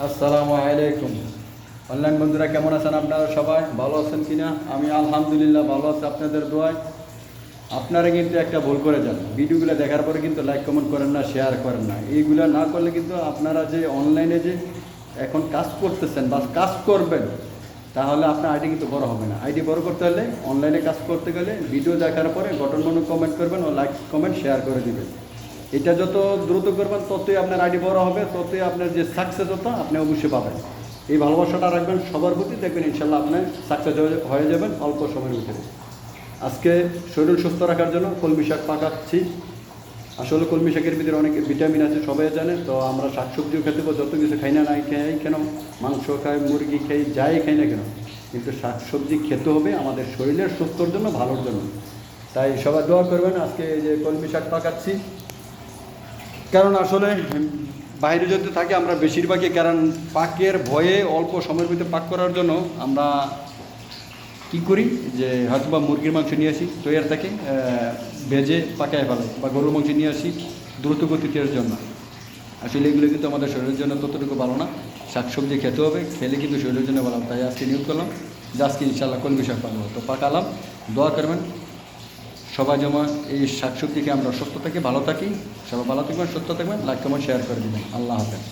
আসসালামু আলাইকুম। অনলাইন বন্ধুরা, কেমন আছেন আপনারা সবাই? ভালো আছেন কিনা? আমি আলহামদুলিল্লাহ ভালো আছি আপনাদের দোয়ায়। আপনারা কিন্তু একটা ভুল করে যান। ভিডিওগুলো দেখার পরে কিন্তু লাইক কমেন্ট করেন না শেয়ার করেন না। এইগুলো না করলে কিন্তু আপনারা যে অনলাইনে যে এখন কাজ করতেছেন বা কাজ করবেন, তাহলে আপনার আইডি কিন্তু বড় হবে না। আইডি বড় করতে হলে, অনলাইনে কাজ করতে গেলে, ভিডিও দেখার পরে গঠনমূলক কমেন্ট করবেন ও লাইক কমেন্ট শেয়ার করে দিবেন। এটা যত দ্রুত করবেন, ততই আপনার আইডি বড় হবে, ততই আপনার যে সাকসেস হতো আপনি অবশ্যই পাবেন। এই ভালোবাসাটা রাখবেন সবার প্রতি, দেখবেন ইনশাল্লাহ আপনি সাকসেস হয়ে যাবেন, অল্প সময়ের ভিতরে। আজকে শরীর সুস্থ রাখার জন্য কলমি শাক পাকাচ্ছি। আসলে কলমি শাকের ভিতরে অনেক ভিটামিন আছে, সবাই জানে, তো আমরা শাকসবজিও খেতে পারি যত কিছু খাই না নাই খাই কেন? মাংস খাই, মুরগি খাই, যাই খাই না কেন? কিন্তু শাকসবজি খেতে হবে আমাদের শরীরের সুস্থর জন্য, ভালোর জন্য। তাই সবাই দোয়া করবেন, আজকে এই যে কলমি শাক পাকাচ্ছি। কারণ আসলে বাইরে যদি থাকে, আমরা বেশিরভাগই কারণ পাকের ভয়ে অল্প সময়ের ভিতরে পাক করার জন্য আমরা কি করি, যে হয়তো বা মুরগির মাংস নিয়ে আসি, তৈয়ার থেকে ভেজে পাকায় ফেলাই বা গরুর মাংস নিয়ে আসি দ্রুত গতির জন্য। আসলে এগুলো কিন্তু আমাদের শরীরের জন্য ততটুকু ভালো না। শাকসবজি খেতে হবে, খেলে কিন্তু শরীরের জন্য ভালো তাই আজকে নিয়োগ করলাম। যে আজকে ইনশাল্লাহ কোন বিষয় পাবো তো পাকালাম। দোয়া করবেন। সবাই জমা এই শাকসবজিকে আমরা সুস্থ থাকি, ভালো থাকি, সবাই ভালো থাকবেন, সুস্থ থাকবেন, লাইক কমেন্ট শেয়ার করে দিবেন। আল্লাহ হাফেজ।